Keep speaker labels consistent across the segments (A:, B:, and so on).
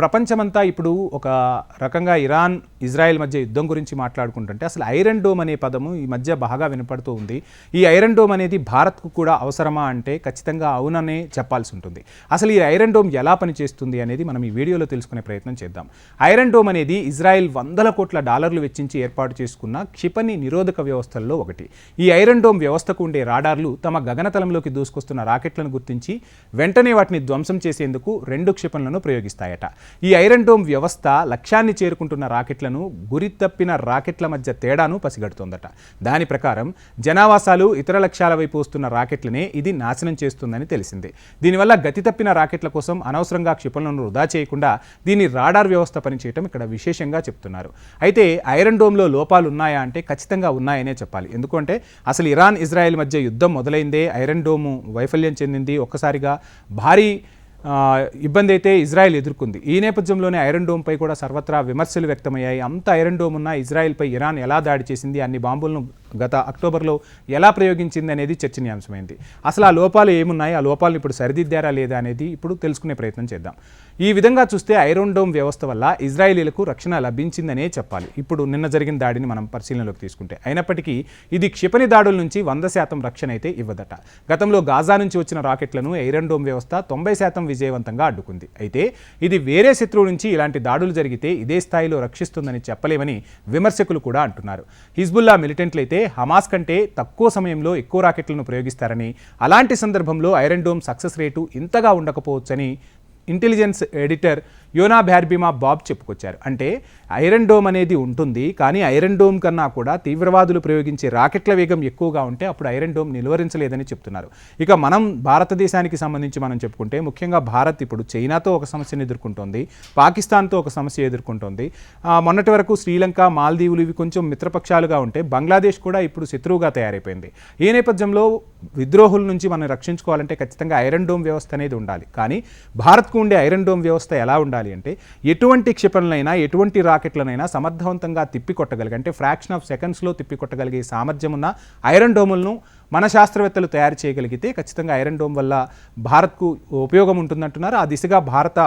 A: ప్రపంచమంతా ఇప్పుడు ఒక రకంగా ఇరాన్ ఇజ్రాయెల్ మధ్య యుద్ధం గురించి మాట్లాడుకుంటుంటే అసలు ఐరన్ డోమ్ అనే పదము ఈ మధ్య బాగా వినపడుతూ ఉంది. ఈ ఐరన్ డోమ్ అనేది భారత్కు కూడా అవసరమా అంటే ఖచ్చితంగా అవుననే చెప్పాల్సి ఉంటుంది. అసలు ఈ ఐరన్ డోమ్ ఎలా పనిచేస్తుంది అనేది మనం ఈ వీడియోలో తెలుసుకునే ప్రయత్నం చేద్దాం. ఐరన్ డోమ్ అనేది ఇజ్రాయెల్ వందల కోట్ల డాలర్లు వెచ్చించి ఏర్పాటు చేసుకున్న క్షిపణి నిరోధక వ్యవస్థల్లో ఒకటి. ఈ ఐరన్ డోమ్ వ్యవస్థకు ఉండే రాడార్లు తమ గగనతలంలోకి దూసుకొస్తున్న రాకెట్లను గుర్తించి వెంటనే వాటిని ధ్వంసం చేసేందుకు రెండు క్షిపణులను ప్రయోగిస్తాయట. ఈ ఐరన్ డోమ్ వ్యవస్థ లక్ష్యాన్ని చేరుకుంటున్న రాకెట్లను గురి తప్పిన రాకెట్ల మధ్య తేడాను పసిగడుతోందట. దాని ప్రకారం జనావాసాలు ఇతర లక్ష్యాల వైపు వస్తున్న రాకెట్లనే ఇది నాశనం చేస్తుందని తెలిసింది. దీనివల్ల గతి తప్పిన రాకెట్ల కోసం అనవసరంగా క్షిపణులను వృధా చేయకుండా దీని రాడార్ వ్యవస్థ పనిచేయటం ఇక్కడ విశేషంగా చెప్తున్నారు. అయితే ఐరన్ డోమ్లో లోపాలు ఉన్నాయా అంటే ఖచ్చితంగా ఉన్నాయనే చెప్పాలి. ఎందుకంటే అసలు ఇరాన్ ఇజ్రాయెల్ మధ్య యుద్ధం మొదలైందే ఐరన్ డోము వైఫల్యం చెందింది. ఒక్కసారిగా భారీ ఇబ్బంది అయితే ఇజ్రాయెల్ ఎదుర్కొంది. ఈ నేపథ్యంలోనే ఐరన్ డోమ్పై కూడా సర్వత్రా విమర్శలు వ్యక్తమయ్యాయి. అంత ఐరన్ డోమ్ ఉన్న ఇజ్రాయెల్పై ఇరాన్ ఎలా దాడి చేసింది అన్ని బాంబులను గత అక్టోబర్లో ఎలా ప్రయోగించింది అనేది చర్చనీయాంశమైంది. అసలు ఆ లోపాలు ఏమున్నాయి? ఆ లోపాలను ఇప్పుడు సరిదిద్దారా లేదా అనేది ఇప్పుడు తెలుసుకునే ప్రయత్నం చేద్దాం. ఈ విధంగా చూస్తే ఐరన్ డోమ్ వ్యవస్థ వల్ల ఇజ్రాయేలీలకు రక్షణ లభించిందనే చెప్పాలి. ఇప్పుడు నిన్న జరిగిన దాడిని మనం పరిశీలనలోకి తీసుకుంటే అయినప్పటికీ ఇది క్షిపణి దాడుల నుంచి వంద శాతం రక్షణ అయితే ఇవ్వదట. గతంలో గాజా నుంచి వచ్చిన రాకెట్లను ఐరన్ డోమ్ వ్యవస్థ తొంభై శాతం విజయవంతంగా అడ్డుకుంది. అయితే ఇది వేరే శత్రువు నుంచి ఇలాంటి దాడులు జరిగితే ఇదే స్థాయిలో రక్షిస్తుందని చెప్పలేమని విమర్శకులు కూడా అంటున్నారు. హిజ్బుల్లా మిలిటెంట్లు అయితే హమాస్ కంటే తక్కువ సమయంలో ఎక్కువ రాకెట్లను ప్రయోగిస్తారని అలాంటి సందర్భంలో ఐరన్ డోమ్ సక్సెస్ రేటు ఇంతగా ఉండకపోవచ్చని ఇంటెలిజెన్స్ ఎడిటర్ యోనా బ్యార్బీమా బాబ్ చెప్పుకొచ్చారు. అంటే ఐరన్ డోమ్ అనేది ఉంటుంది కానీ ఐరన్ డోమ్ కన్నా కూడా తీవ్రవాదులు ప్రయోగించే రాకెట్ల వేగం ఎక్కువగా ఉంటే అప్పుడు ఐరన్ డోమ్ నిలువరించలేదని చెప్తున్నారు. ఇక మనం భారతదేశానికి సంబంధించి మనం చెప్పుకుంటే ముఖ్యంగా భారత్ ఇప్పుడు చైనాతో ఒక సమస్యను ఎదుర్కొంటోంది పాకిస్తాన్తో ఒక సమస్య ఎదుర్కొంటోంది. మొన్నటి వరకు శ్రీలంక మాల్దీవులు ఇవి కొంచెం మిత్రపక్షాలుగా ఉంటే బంగ్లాదేశ్ కూడా ఇప్పుడు శత్రువుగా తయారైపోయింది. ఈ నేపథ్యంలో విద్రోహుల నుంచి మనం రక్షించుకోవాలంటే ఖచ్చితంగా ఐరన్ డోమ్ వ్యవస్థ అనేది ఉండాలి. కానీ భారత్కు ఉండే ఐరన్ డోమ్ వ్యవస్థ ఎలా ఉండాలి? అంటే ఎటువంటి క్షిపణులైనా ఎటువంటి రాకెట్లనైనా సమర్థవంతంగా తిప్పికొట్టగలిగే అంటే ఫ్రాక్షన్ ఆఫ్ సెకండ్స్లో తిప్పికొట్టగలిగే సామర్థ్యం ఉన్న ఐరన్ డోములను మన శాస్త్రవేత్తలు తయారు చేయగలిగితే ఖచ్చితంగా ఐరన్ డోమ్ వల్ల భారత్కు ఉపయోగం ఉంటుందంటున్నారు. ఆ దిశగా భారత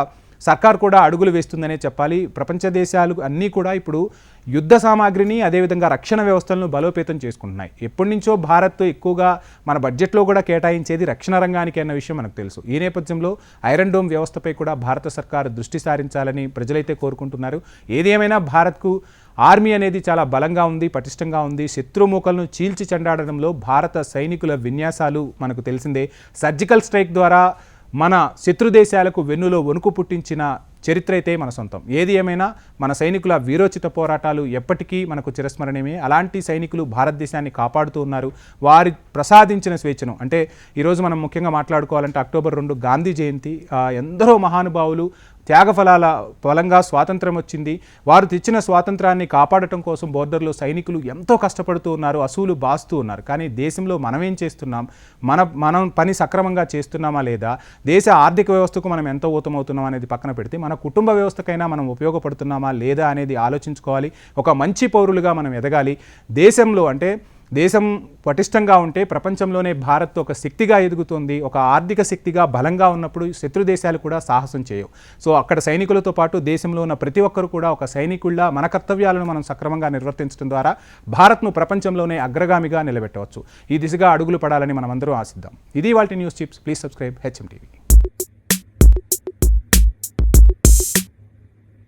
A: సర్కార్ కూడా అడుగులు వేస్తుందనే చెప్పాలి. ప్రపంచ దేశాలు అన్నీ కూడా ఇప్పుడు యుద్ధ సామాగ్రిని అదేవిధంగా రక్షణ వ్యవస్థలను బలోపేతం చేసుకుంటున్నాయి. ఎప్పటి నుంచో భారత్ ఎక్కువగా మన బడ్జెట్లో కూడా కేటాయించేది రక్షణ రంగానికి అన్న విషయం మనకు తెలుసు. ఈ నేపథ్యంలో ఐరన్ డోమ్ వ్యవస్థపై కూడా భారత సర్కార్ దృష్టి సారించాలని ప్రజలైతే కోరుకుంటున్నారు. ఏది ఏమైనా భారత్కు ఆర్మీ అనేది చాలా బలంగా ఉంది పటిష్టంగా ఉంది. శత్రుమూకలను చీల్చి చెండాడడంలో భారత సైనికుల విన్యాసాలు మనకు తెలిసిందే. సర్జికల్ స్ట్రైక్ ద్వారా మన శత్రు దేశాలకు వెన్నులో వణుకు పుట్టించిన చరిత్ర అయితే మన సొంతం. ఏది ఏమైనా మన సైనికుల వీరోచిత పోరాటాలు ఎప్పటికీ మనకు చిరస్మరణీయమే. అలాంటి సైనికులు భారతదేశాన్ని కాపాడుతూ ఉన్నారు. వారి ప్రసాదించిన స్వేచ్ఛను. అంటే ఈరోజు మనం ముఖ్యంగా మాట్లాడుకోవాలంటే అక్టోబర్ రెండు గాంధీ జయంతి ఎందరో మహానుభావులు త్యాగఫలాల బలంగా స్వాతంత్రం వచ్చింది. వారు తెచ్చిన స్వాతంత్రాన్ని కాపాడటం కోసం బోర్డర్లో సైనికులు ఎంతో కష్టపడుతూ ఉన్నారు అసూలు బాస్తూ ఉన్నారు. కానీ దేశంలో మనం ఏం చేస్తున్నాం? మన మనం పని సక్రమంగా చేస్తున్నామా లేదా? దేశ ఆర్థిక వ్యవస్థకు మనం ఎంత ఊతమవుతున్నాం అనేది పక్కన పెడితే మన కుటుంబ వ్యవస్థకైనా మనం ఉపయోగపడుతున్నామా లేదా అనేది ఆలోచించుకోవాలి. ఒక మంచి పౌరులుగా మనం ఎదగాలి. దేశంలో అంటే దేశం పటిష్టంగా ఉంటే ప్రపంచంలోనే భారత్ ఒక శక్తిగా ఎదుగుతుంది ఒక ఆర్థిక శక్తిగా బలంగా ఉన్నప్పుడు శత్రు దేశాలు కూడా సాహసం చేయవు. సో అక్కడ సైనికులతో పాటు దేశంలో ఉన్న ప్రతి ఒక్కరు కూడా ఒక సైనికుల్లా మన కర్తవ్యాలను మనం సక్రమంగా నిర్వర్తించడం ద్వారా భారత్ను ప్రపంచంలోనే అగ్రగామిగా నిలబెట్టవచ్చు. ఈ దిశగా అడుగులు పడాలని మనం అందరూ ఆశిద్దాం. ఇది వాటి news chips. Please subscribe HM TV.